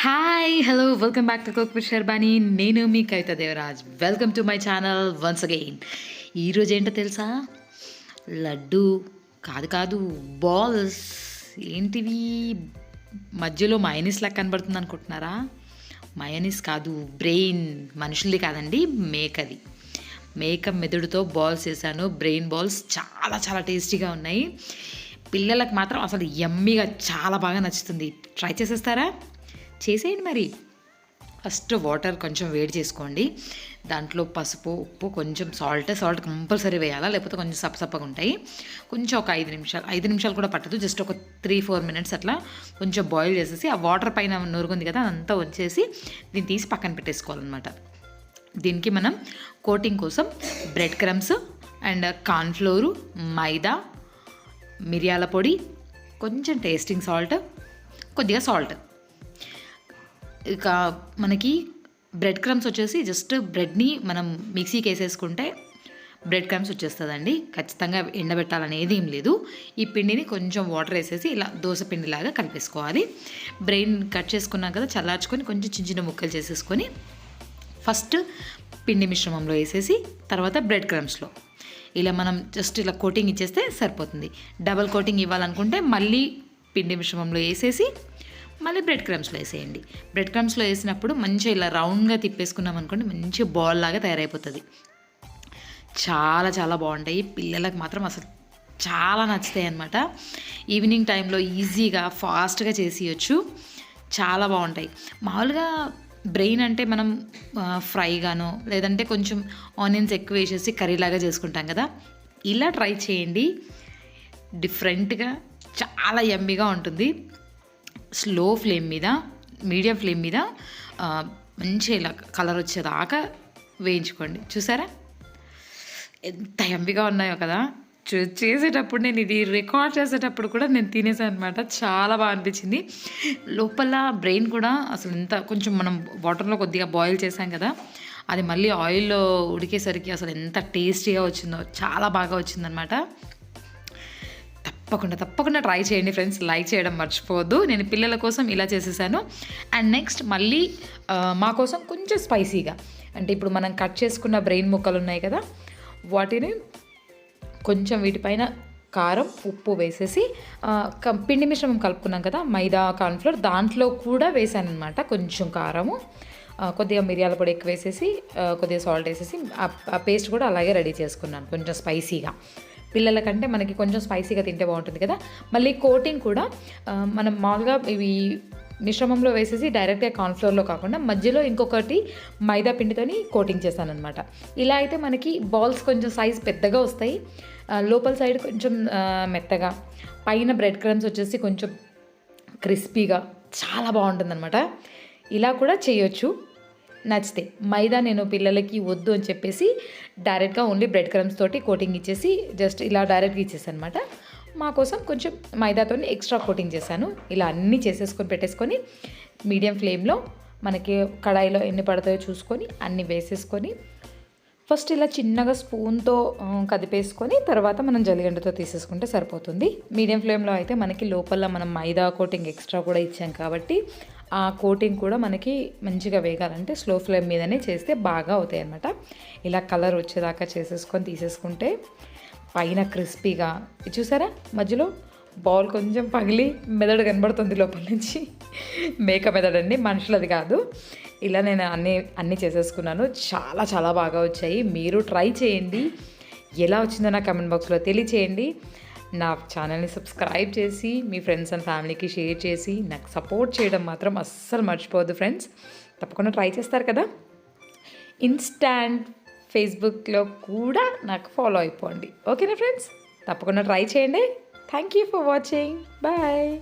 Hi hello welcome back to cook with నేను మీ Kavitha Devaraj. Welcome to my channel once again ఈరోజు ఏంటో తెలుసా? లడ్డు కాదు కాదు బాల్స్ ఏంటివి? మధ్యలో మయనీస్ లాగా కనబడుతుంది అనుకుంటున్నారా? మయనీస్ కాదు బ్రెయిన్ మనుషులది కాదండి మేకది. మేక మెదడుతో బాల్స్ వేసాను బ్రెయిన్ బాల్స్ చాలా చాలా టేస్టీగా ఉన్నాయి. పిల్లలకు మాత్రం అసలు ఎమ్మీగా చాలా బాగా నచ్చుతుంది. ట్రై చేసేస్తారా? చేసేయండి మరి. ఫస్ట్ వాటర్ కొంచెం వేడి చేసుకోండి. దాంట్లో పసుపు ఉప్పు కొంచెం సాల్ట్ సాల్ట్ కంపల్సరీ వేయాలా? లేకపోతే కొంచెం సప్పసప్పగా ఉంటాయి. కొంచెం ఒక ఐదు నిమిషాలు ఐదు నిమిషాలు కూడా పట్టదు. జస్ట్ ఒక త్రీ ఫోర్ మినిట్స్ అట్లా కొంచెం బాయిల్ చేసేసి ఆ వాటర్ పైన నూరుగుంది కదా అదంతా వచ్చేసి దీన్ని తీసి పక్కన పెట్టేసుకోవాలన్నమాట. దీనికి మనం కోటింగ్ కోసం bread crumbs and cornflour maida మిరియాల పొడి కొంచెం టేస్టింగ్ సాల్ట్ కొద్దిగా సాల్ట్. ఇక మనకి బ్రెడ్ క్రమ్స్ వచ్చేసి జస్ట్ బ్రెడ్ని మనం మిక్సీకి వేసేసుకుంటే బ్రెడ్ క్రమ్స్ వచ్చేస్తుందండి. ఖచ్చితంగా ఎండబెట్టాలనేది ఏం లేదు. ఈ పిండిని కొంచెం వాటర్ వేసేసి ఇలా దోశ పిండిలాగా కలిపేసుకోవాలి. బ్రెయిన్ కట్ చేసుకున్నాం కదా చల్లార్చుకొని కొంచెం చిన్న చిన్న ముక్కలు చేసేసుకొని ఫస్ట్ పిండి మిశ్రమంలో వేసేసి తర్వాత బ్రెడ్ క్రమ్స్లో ఇలా మనం జస్ట్ ఇలా కోటింగ్ ఇచ్చేస్తే సరిపోతుంది. డబల్ కోటింగ్ ఇవ్వాలనుకుంటే మళ్ళీ పిండి మిశ్రమంలో వేసేసి మళ్ళీ బ్రెడ్ క్రమ్స్లో వేసేయండి. బ్రెడ్ క్రమ్స్లో వేసినప్పుడు మంచిగా ఇలా రౌండ్గా తిప్పేసుకున్నాం అనుకోండి మంచి బాల్ లాగా తయారైపోతుంది. చాలా చాలా బాగుంటాయి. పిల్లలకు మాత్రం అసలు చాలా నచ్చుతాయి అనమాట ఈవినింగ్ టైంలో ఈజీగా ఫాస్ట్గా చేసేయచ్చు. చాలా బాగుంటాయి. మామూలుగా బ్రెయిన్ అంటే మనం ఫ్రైగానో లేదంటే కొంచెం ఆనియన్స్ ఎక్కువ వేసేసి కర్రీలాగా చేసుకుంటాం కదా. ఇలా ట్రై చేయండి. డిఫరెంట్గా చాలా ఎమ్మిగా ఉంటుంది. స్లో ఫ్లేమ్ మీద మీడియం ఫ్లేమ్ మీద మంచి ఇలా కలర్ వచ్చేదాకా వేయించుకోండి. చూసారా? ఎంత ఎంపిగా ఉన్నాయో కదా. చూ చేసేటప్పుడు నేను ఇది రికార్డ్ చేసేటప్పుడు కూడా నేను తినేసాను అనమాట చాలా బాగా అనిపించింది. లోపల బ్రెయిన్ కూడా అసలు ఎంత కొంచెం మనం వాటర్లో కొద్దిగా బాయిల్ చేసాం కదా అది మళ్ళీ ఆయిల్లో ఉడికేసరికి అసలు ఎంత టేస్టీగా వచ్చిందో చాలా బాగా వచ్చిందనమాట తప్పకుండా తప్పకుండా ట్రై చేయండి ఫ్రెండ్స్ లైక్ చేయడం మర్చిపోవద్దు. నేను పిల్లల కోసం ఇలా చేసేసాను. అండ్ నెక్స్ట్ మళ్ళీ మా కోసం కొంచెం స్పైసీగా అంటే ఇప్పుడు మనం కట్ చేసుకున్న బ్రెయిన్ ముక్కలు ఉన్నాయి కదా వాటిని కొంచెం వీటిపైన కారం ఉప్పు వేసేసి పిండి మిశ్రమం కలుపుకున్నాం కదా మైదా కార్న్ఫ్లోర్ దాంట్లో కూడా వేసాను అనమాట కొంచెం కారము. కొద్దిగా మిరియాల పొడి ఎక్కువ వేసేసి కొద్దిగా సాల్ట్ వేసేసి ఆ పేస్ట్ కూడా అలాగే రెడీ చేసుకున్నాను కొంచెం స్పైసీగా పిల్లలకంటే మనకి కొంచెం స్పైసీగా తింటే బాగుంటుంది కదా. మళ్ళీ కోటింగ్ కూడా మనం మామూలుగా ఇవి మిశ్రమంలో వేసేసి డైరెక్ట్గా కార్న్ఫ్లోర్లో కాకుండా మధ్యలో ఇంకొకటి మైదా పిండితోని కోటింగ్ చేశాను అనమాట ఇలా అయితే మనకి బాల్స్ కొంచెం సైజ్ పెద్దగా వస్తాయి. లోపల సైడ్ కొంచెం మెత్తగా పైన బ్రెడ్ క్రమ్స్ వచ్చేసి కొంచెం క్రిస్పీగా చాలా బాగుంటుందన్నమాట. ఇలా కూడా చేయొచ్చు. నచ్చితే మైదా నేను పిల్లలకి వద్దు అని చెప్పేసి డైరెక్ట్గా ఓన్లీ బ్రెడ్ క్రమ్స్ తోటి కోటింగ్ ఇచ్చేసి జస్ట్ ఇలా డైరెక్ట్గా ఇచ్చేసానమాట. మా కోసం కొంచెం మైదాతో ఎక్స్ట్రా కోటింగ్ చేశాను. ఇలా అన్నీ చేసేసుకొని పెట్టేసుకొని మీడియం ఫ్లేమ్లో మనకి కడాయిలో ఎన్ని పడతాయో చూసుకొని అన్నీ వేసేసుకొని ఫస్ట్ ఇలా చిన్నగా స్పూన్తో కదిపేసుకొని తర్వాత మనం జలిగండతో తీసేసుకుంటే సరిపోతుంది. మీడియం ఫ్లేమ్లో అయితే మనకి లోపల మనం మైదా కోటింగ్ ఎక్స్ట్రా కూడా ఇచ్చాం కాబట్టి ఆ కోటింగ్ కూడా మనకి మంచిగా వేగాలంటే స్లో ఫ్లేమ్ మీదనే చేస్తే బాగా అవుతాయి అనమాట ఇలా కలర్ వచ్చేదాకా చేసేసుకొని తీసేసుకుంటే పైన క్రిస్పీగా చూసారా? మధ్యలో బాల్ కొంచెం పగిలి మెదడు కనబడుతుంది లోపల నుంచి. మేక మెదడండి మనుషులది కాదు. ఇలా నేను అన్ని అన్నీ చేసేసుకున్నాను. చాలా చాలా బాగా వచ్చాయి. మీరు ట్రై చేయండి. ఎలా వచ్చిందో నా కమెంట్ బాక్స్లో తెలియచేయండి. నా ఛానల్ని సబ్స్క్రైబ్ చేసి మీ ఫ్రెండ్స్ అండ్ ఫ్యామిలీకి షేర్ చేసి నాకు సపోర్ట్ చేయడం మాత్రం అస్సలు మర్చిపోవద్దు ఫ్రెండ్స్ తప్పకుండా ట్రై చేస్తారు కదా? ఇన్స్టాంట్ ఫేస్బుక్లో కూడా నాకు ఫాలో అయిపోండి. ఓకేనా ఫ్రెండ్స్ తప్పకుండా ట్రై చేయండి. Thank you for watching bye